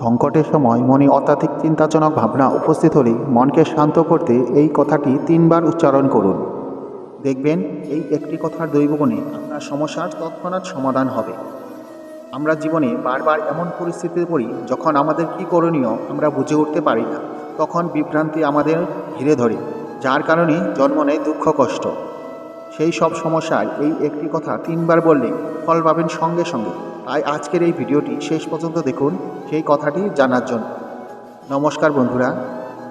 সংকটের সময় মনে অত্যাধিক চিন্তাজনক ভাবনা উপস্থিত হলে মনকে শান্ত করতে এই কথাটি তিনবার উচ্চারণ করুন। দেখবেন, এই একটি কথার দৈবগুণে আপনার সমস্যার তৎক্ষণাৎ সমাধান হবে। আমরা জীবনে বারবার এমন পরিস্থিতিতে পড়ি, যখন আমাদের কী করণীয় আমরা বুঝে উঠতে পারি না। তখন বিভ্রান্তি আমাদের ঘিরে ধরে, যার কারণে জন্ম নেয় দুঃখ, কষ্ট। সেই সব সমস্যায় এই একটি কথা তিনবার বললে ফল পাবেন সঙ্গে সঙ্গে। তাই আজকের এই ভিডিওটি শেষ পর্যন্ত দেখুন, সেই কথাটি জানার জন্য। নমস্কার বন্ধুরা,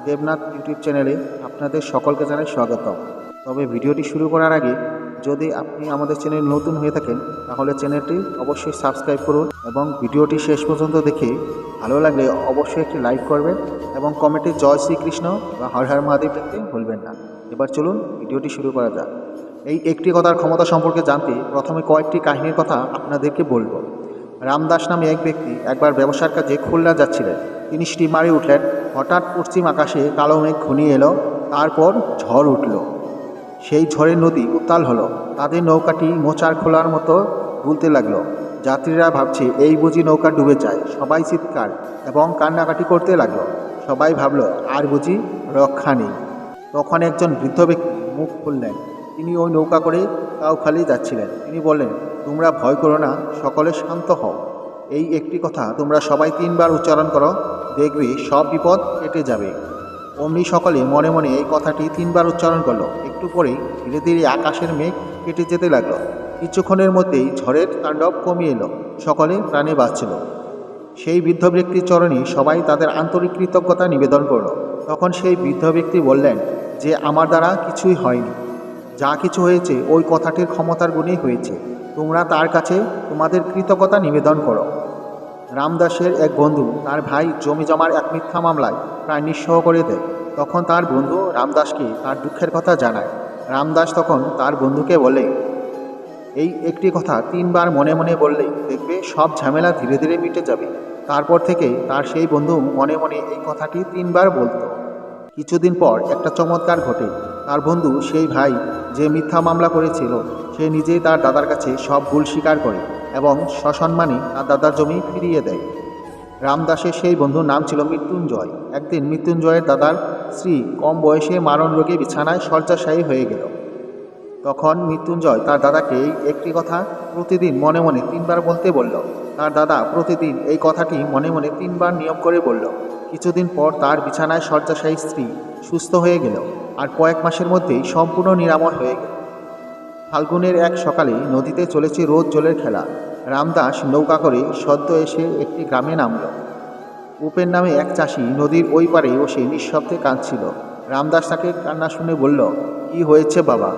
দেবনাথ ইউটিউব চ্যানেলে আপনাদের সকলকে জানাই স্বাগত তবে ভিডিওটি শুরু করার আগে, যদি আপনি আমাদের চ্যানেল নতুন হয়ে থাকেন, তাহলে চ্যানেলটি অবশ্যই সাবস্ক্রাইব করুন এবং ভিডিওটি শেষ পর্যন্ত দেখে ভালো লাগলে অবশ্যই একটি লাইক করবেন এবং কমেন্টে জয় শ্রীকৃষ্ণ বা হর হর মহাদেব লিখতে ভুলবেন না। এবার চলুন ভিডিওটি শুরু করা যাক। এই একটি কথার ক্ষমতা সম্পর্কে জানতে প্রথমে কয়েকটি কাহিনীর কথা আপনাদেরকে বলব। রামদাস নামে এক ব্যক্তি একবার ব্যবসার কাজে খুলনা যাচ্ছিলেন। তিনি স্টিমারে উঠলেন। হঠাৎ পশ্চিম আকাশে কালো মেঘ ঘনিয়ে এলো। তারপর ঝড় উঠল। সেই ঝড়ে নদী উত্তাল হলো। তাদের নৌকাটি মোচার খোলার মতো দুলতে লাগল। যাত্রীরা ভাবছে, এই বুঝি নৌকা ডুবে যায়। সবাই চিৎকার এবং কান্নাকাটি করতে লাগল। সবাই ভাবল, আর বুঝি রক্ষা নেই। তখন একজন বৃদ্ধ ব্যক্তি মুখ খুললেন। তিনি ওই নৌকা করে কাউখালি যাচ্ছিলেন। তিনি বললেন তোমরা ভয় করো না, সকলে শান্ত হও। এই একটি কথা তোমরা সবাই তিনবার উচ্চারণ করো, দেখবে সব বিপদ কেটে যাবে। অমনি সকলে মনে মনে এই কথাটি তিনবার উচ্চারণ করল। একটু পরেই ধীরে ধীরে আকাশের মেঘ কেটে যেতে লাগল। কিছুক্ষণের মধ্যেই ঝড়ের তাণ্ডব কমিয়ে এলো। সকলে প্রাণে বাঁচছিল। সেই বৃদ্ধ ব্যক্তির চরণে সবাই তাদের আন্তরিক কৃতজ্ঞতা নিবেদন করল। তখন সেই বৃদ্ধ ব্যক্তি বললেন, যে আমার দ্বারা কিছুই হয়নি। যা কিছু হয়েছে, ওই কথাটির ক্ষমতার গুণেই হয়েছে। তোমরা তার কাছে তোমাদের কৃতজ্ঞতা নিবেদন করো। রামদাসের এক বন্ধু তার ভাই জমি জমার এক মিথ্যা মামলায় প্রায় নিঃসহ করে দেয়। তখন তার বন্ধু রামদাসকে তার দুঃখের কথা জানায়। রামদাস তখন তার বন্ধুকে বলে, এই একটি কথা তিনবার মনে মনে বললেই দেখবে সব ঝামেলা ধীরে ধীরে মিটে যাবে। তারপর থেকে তার সেই বন্ধু মনে মনে এই কথাটি তিনবার বলতো। কিছুদিন পর একটা চমৎকার ঘটে। তার বন্ধু সেই ভাই যে মিথ্যা মামলা করেছিল সে নিজেই তার দাদার কাছে সব ভুল স্বীকার করে এবং সসম্মানে তার দাদার জমি ফিরিয়ে দেয়। রামদাসের সেই বন্ধুর নাম ছিল মৃত্যুঞ্জয়। একদিন মৃত্যুঞ্জয়ের দাদার স্ত্রী কম বয়সে মারণ রোগে বিছানায় শয্যাশায়ী হয়ে গেল। তখন মৃত্যুঞ্জয় তার দাদাকে একটি কথা প্রতিদিন মনে মনে তিনবার বলতে বলল। তার দাদা প্রতিদিন এই কথাটি মনে মনে তিনবার নিয়ম করে বলল। কিছুদিন পর তার বিছানায় শয্যাশায়ী স্ত্রী সুস্থ হয়ে গেল আর কয়েক মাসের মধ্যেই সম্পূর্ণ নিরাময় হয়ে গেল। ফাল্গুনের এক সকালে নদীতে চলেছে রোদ জলের খেলা। রামদাস নৌকা করে সদ্য এসে একটি গ্রামে নামল। উপেন নামে এক চাষি নদীর ওই পারে বসে নিঃশব্দে কাঁদছিল। রামদাস তাকে কান্না শুনে বলল, কি হয়েছে বাবা?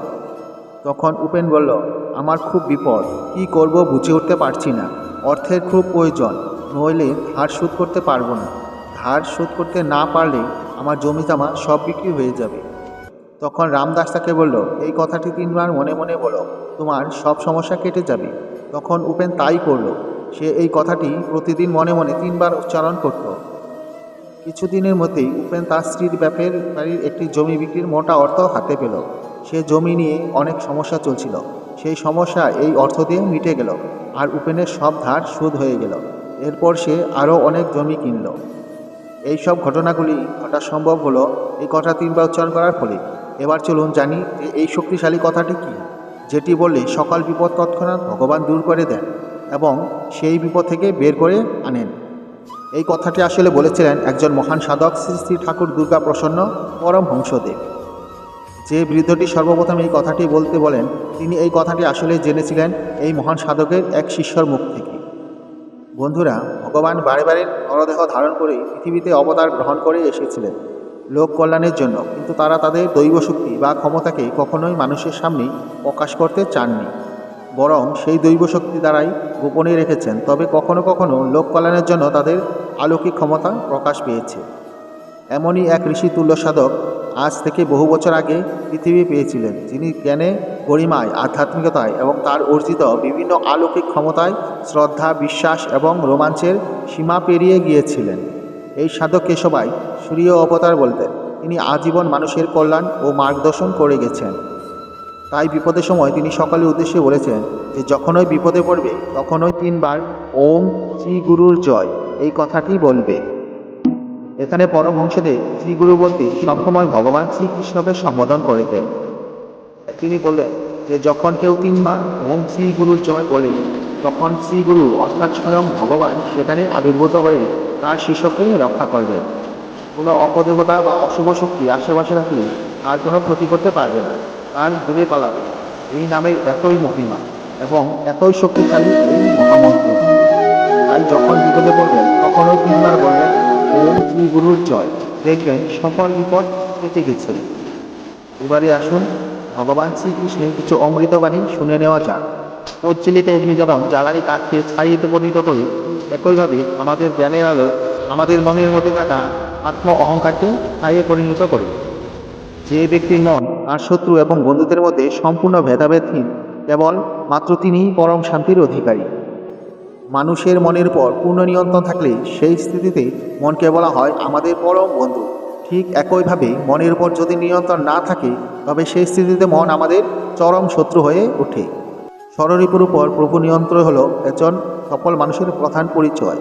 তখন উপেন বলল, আমার খুব বিপদ, কি করব বুঝে উঠতে পারছি না। অর্থের খুব প্রয়োজন, নইলে ধার শোধ করতে পারব না। ধার শোধ করতে না পারলে আমার জমি জমা সব বিক্রি হয়ে যাবে। তখন রামদাস তাকে বলল, এই কথাটি তিনবার মনে মনে বলো, তোমার সব সমস্যা কেটে যাবে। তখন উপেন তাই করল। সে এই কথাটি প্রতিদিন মনে মনে তিনবার উচ্চারণ করত। কিছুদিনের মধ্যেই উপেন তার স্ত্রীর ব্যাপের বাড়ির একটি জমি বিক্রির মোটা অর্থ হাতে পেল। সে জমি নিয়ে অনেক সমস্যা চলছিল। সেই সমস্যা এই অর্থ দিয়ে মিটে গেল আর উপেনের সব ধার শোধ হয়ে গেল। এরপর সে আরও অনেক জমি কিনল। এই সব ঘটনাগুলি ঘটা সম্ভব হলো এই কথা তিনবার উচ্চারণ করার ফলে। এবার চলুন জানি যে এই শক্তিশালী কথাটি কি, যেটি বললে সকল বিপদ তৎক্ষণাৎ ভগবান দূর করে দেন এবং সেই বিপদ থেকে বের করে আনেন। এই কথাটি আসলে বলেছিলেন একজন মহান সাধক শ্রী শ্রী ঠাকুর দুর্গা প্রসন্ন পরম হংসদেব। যে বৃদ্ধটি সর্বপ্রথম এই কথাটি বলতে বলেন, তিনি এই কথাটি আসলে জেনেছিলেন এই মহান সাধকের এক শিষ্যর মুখ থেকে। বন্ধুরা, ভগবান বারে বারে নরদেহ ধারণ করে পৃথিবীতে অবতার গ্রহণ করে এসেছিলেন। লোক কল্যাণের জন্য, কিন্তু তারা তাদের দৈব শক্তি বা ক্ষমতাকে কখনোই মানুষের সামনে প্রকাশ করতে চাননি। বরং সেই দৈব শক্তি দ্বারাই গোপনে রেখেছেন, তবে কখনো কখনো লোক কল্যাণের জন্য তাদের আলৌকিক ক্ষমতা প্রকাশ পেয়েছে। এমনই এক ঋষি তুল্য সাধক আজ থেকে বহু বছর আগে পৃথিবী পেয়েছিলেন, যিনি জ্ঞানে, গরিমায়, আধ্যাত্মিকতায় এবং তার অর্জিত বিভিন্ন আলৌকিক ক্ষমতায় শ্রদ্ধা, বিশ্বাস এবং রোমাঞ্চের সীমা পেরিয়ে গিয়েছিলেন। এই সাধককে সবাই সূর্য অবতার বলতেন তিনি আজীবন মানুষের কল্যাণ ও মার্গদর্শন করে গেছেন। তাই বিপদের সময় তিনি সকলের উদ্দেশ্যে বলেছেন যে, যখনই বিপদে পড়বে, তখনই তিনবার ওম শ্রী গুরুর জয়, এই কথাটি বলবে। এখানে পরমহংসদেব শ্রীগুরু বলতে সবসময় ভগবান শ্রীকৃষ্ণকে সম্বোধন করেছেন তিনি বললেন যে, যখন কেউ তিনবার ওম শ্রী গুরুর জয় বলে তখন শ্রী গুরু অর্থাৎ স্বয়ং ভগবান সেখানে আবির্ভূত হয়ে তার শিষ্যকে রক্ষা করবেন। কোনো অপদেবতা বা অশুভ শক্তি আশেপাশে রাখলে তার কোনো ক্ষতি করতে পারবে না। তার দূরে পালাবে। এই নামের এতই মহিমা এবং এতই শক্তিশালী এই মহামন্ত্র। তাই যখন বিপদে পড়বেন, তখনও তিনবার বলবেন, ওম শ্রী গুরুর জয়। দেখবেন সকল বিপদ কেটে গেছে। এবারে আসুন, ভগবান শ্রীকৃষ্ণের কিছু অমৃতবাণী শুনে নেওয়া যাক। উজ্জ্বলিত অগ্নি যখন জ্বালানি কাঠকে ছাইতে পরিণত করে। একইভাবে আমাদের জ্ঞানের আলো, আমাদের মনের মধ্যে থাকা আত্ম অহংকারকে ছাইয়ে পরিণত করে। যে ব্যক্তির মন আর শত্রু এবং বন্ধুদের মধ্যে সম্পূর্ণ ভেদাভেদহীন, কেবল মাত্র তিনিই পরম শান্তির অধিকারী। মানুষের মনের পর পূর্ণ নিয়ন্ত্রণ থাকলে সেই স্থিতিতে মনকে বলা হয় আমাদের পরম বন্ধু। ঠিক একইভাবে মনের উপর যদি নিয়ন্ত্রণ না থাকে, তবে সেই স্থিতিতে মন আমাদের চরম শত্রু হয়ে ওঠে। ষড়রিপুর উপর প্রভু নিয়ন্ত্রণ হল একজন সফল মানুষের প্রধান পরিচয়।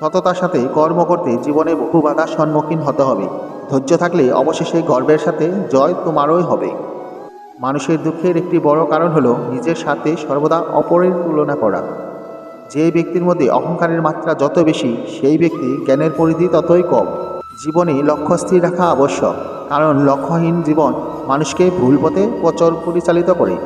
সততার সাথে কর্ম করতে জীবনে বহু বাধার সম্মুখীন হতে হবে। ধৈর্য থাকলে অবশেষে গর্বের সাথে জয় তোমারই হবে। মানুষের দুঃখের একটি বড় কারণ হলো নিজের সাথে সর্বদা অপরের তুলনা করা। যে ব্যক্তির মধ্যে অহংকারের মাত্রা যত বেশি, সেই ব্যক্তি জ্ঞানের পরিধি ততই কম। জীবনে লক্ষ্য স্থির রাখা আবশ্যক, কারণ লক্ষ্যহীন জীবন মানুষকে ভুল পথে প্রচর পরিচালিত করে।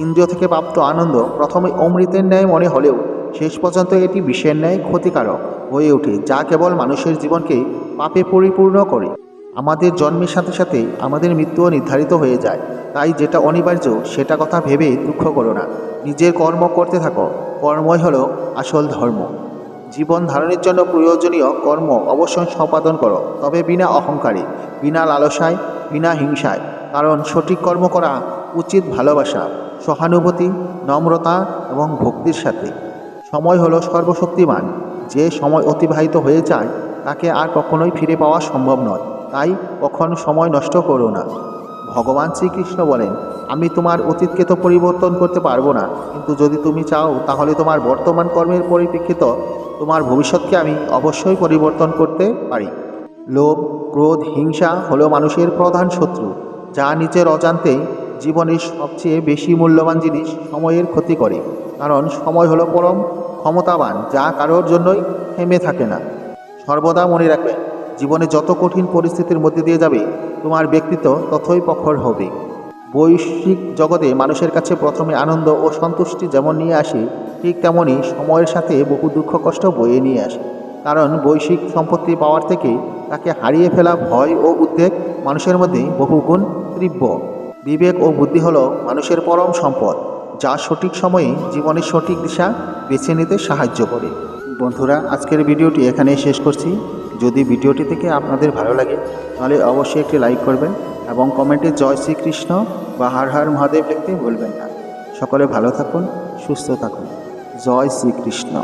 ইন্দ্রিয় থেকে প্রাপ্ত আনন্দ প্রথমে অমৃতের ন্যায় মনে হলেও শেষ পর্যন্ত এটি বিষের ন্যায় ক্ষতিকারক হয়ে ওঠে, যা কেবল মানুষের জীবনকে পাপে পরিপূর্ণ করে। আমাদের জন্মের সাথে সাথে আমাদের মৃত্যুও নির্ধারিত হয়ে যায়। তাই যেটা অনিবার্য, সেটা কথা ভেবে দুঃখ করো না। নিজের কর্ম করতে থাকো। কর্মই হলো আসল ধর্ম। জীবন ধারণের জন্য প্রয়োজনীয় কর্ম অবশ্যই সম্পাদন করো, তবে বিনা অহংকারে, বিনা লালসায়, বিনা হিংসায়। কারণ সঠিক কর্ম করা উচিত ভালোবাসা। সহানুভূতি, নম্রতা এবং ভক্তির সাথে। সময় হলো সর্বশক্তিমান। যে সময় অতিবাহিত হয়ে যায়, তাকে আর কখনোই ফিরে পাওয়া সম্ভব নয়। তাই কখনো সময় নষ্ট করো না। ভগবান শ্রীকৃষ্ণ বলেন, আমি তোমার অতীতকে তো পরিবর্তন করতে পারব না। কিন্তু যদি তুমি চাও, তাহলে তোমার বর্তমান কর্মের পরিপ্রেক্ষিত তোমার ভবিষ্যৎকে আমি অবশ্যই পরিবর্তন করতে পারি। লোভ, ক্রোধ, হিংসা হলো মানুষের প্রধান শত্রু, যা নিজের অজান্তেই জীবনের সবচেয়ে বেশি মূল্যবান জিনিস সময়ের ক্ষতি করে। কারণ সময় হলো পরম ক্ষমতাবান, যা কারোর জন্যই থেমে থাকে না। সর্বদা মনে রাখবে, জীবনে যত কঠিন পরিস্থিতির মধ্যে দিয়ে যাবে, তোমার ব্যক্তিত্ব ততই প্রখর হবে। বৈশ্বিক জগতে মানুষের কাছে প্রথমে আনন্দ ও সন্তুষ্টি যেমন নিয়ে আসে, ঠিক তেমনই সময়ের সাথে বহু দুঃখ কষ্ট বয়ে নিয়ে আসে। কারণ বৈশ্বিক সম্পত্তি পাওয়ার থেকে তাকে হারিয়ে ফেলা ভয় ও উদ্বেগ মানুষের মধ্যে বহুগুণ তীব্র। বিবেক ও বুদ্ধি হলো মানুষের পরম সম্পদ, যা সঠিক সময়ে জীবনের সঠিক দিশা বেছে নিতে সাহায্য করে। বন্ধুরা, আজকের ভিডিওটি এখানেই শেষ করছি। যদি ভিডিওটি থেকে আপনাদের ভালো লাগে, তাহলে অবশ্যই একটি লাইক করবেন এবং কমেন্টে জয় শ্রীকৃষ্ণ বা হার হার মহাদেব লিখতে ভুলবেন না। সকলে ভালো থাকুন, সুস্থ থাকুন। জয় শ্রীকৃষ্ণ।